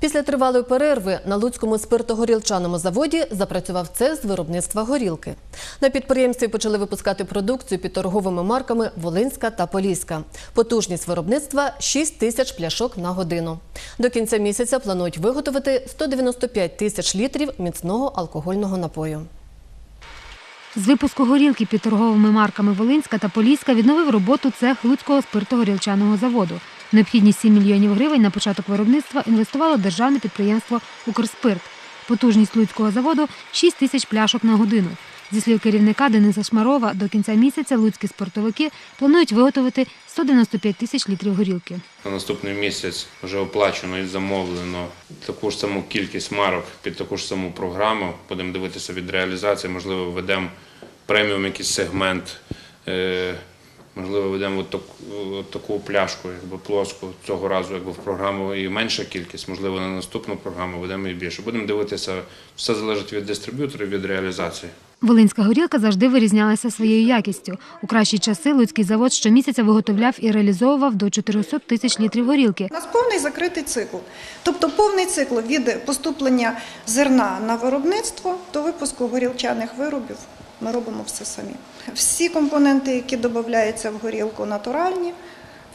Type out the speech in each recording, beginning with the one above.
Після тривалої перерви на Луцькому спиртогорілчаному заводі запрацював цех з виробництва горілки. На підприємстві почали випускати продукцію під торговими марками Волинська та Поліська. Потужність виробництва 6 тисяч пляшок на годину. До кінця місяця планують виготовити 195 тисяч літрів міцного алкогольного напою. З випуску горілки під торговими марками Волинська та Поліська відновив роботу цех Луцького спиртогорілчаного заводу. Необхідні 7 мільйонів гривень на початок виробництва інвестувало державне підприємство Укрспирт. Потужність Луцького заводу 6 тисяч пляшок на годину. Зі слів керівника Дениса Шмарова, до кінця місяця луцькі спиртовики планують виготовити 195 тисяч літрів горілки. На наступний місяць вже оплачено і замовлено таку ж саму кількість марок під таку ж саму програму. Будемо дивитися від реалізації, можливо, введемо преміум якийсь сегмент, е, можливо, введемо от таку, от таку пляшку, якби плоску. Цього разу якби в програму і менша кількість, можливо, на наступну програму введемо і більше. Будемо дивитися, все залежить від дистриб'юторів, від реалізації. Волинська горілка завжди вирізнялася своєю якістю. У кращі часи Луцький завод щомісяця виготовляв і реалізовував до 400 тисяч літрів горілки. У нас повний закритий цикл. Тобто повний цикл від поступлення зерна на виробництво до випуску горілчаних виробів. Ми робимо все самі. Всі компоненти, які додаються в горілку, натуральні.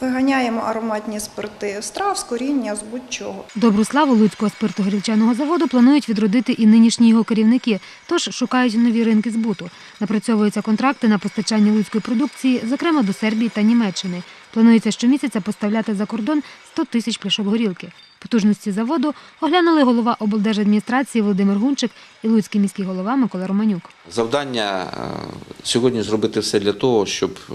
Виганяємо ароматні спирти з трав, з коріння, з будь-чого. Добру славу Луцького спиртогорілчаного заводу планують відродити і нинішні його керівники, тож шукають нові ринки збуту. Напрацьовуються контракти на постачання луцької продукції, зокрема до Сербії та Німеччини. Планується щомісяця поставляти за кордон 100 тисяч пляшок горілки. Потужності заводу оглянули голова облдержадміністрації Володимир Гунчик і луцький міський голова Микола Романюк. Завдання е, сьогодні зробити все для того, щоб е,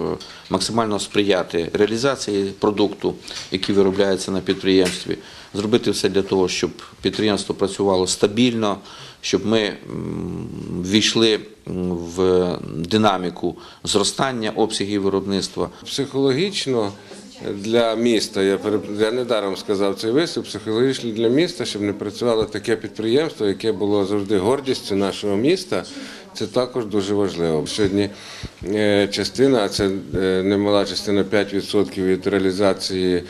максимально сприяти реалізації продукту, який виробляється на підприємстві, зробити все для того, щоб підприємство працювало стабільно, щоб ми ввійшли в динаміку зростання обсягів виробництва. Психологічно для міста, я, я недаром сказав цей виступ, психологічно для міста, щоб не працювало таке підприємство, яке було завжди гордістю нашого міста. Це також дуже важливо. Сьогодні е, частина, а це е, немала частина 5% від реалізації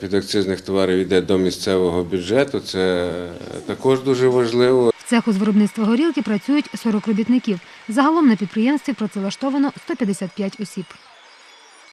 підакцизних товарів йде до місцевого бюджету. Це е, також дуже важливо. В цеху з виробництва горілки працюють 40 робітників. Загалом на підприємстві працевлаштовано 155 осіб.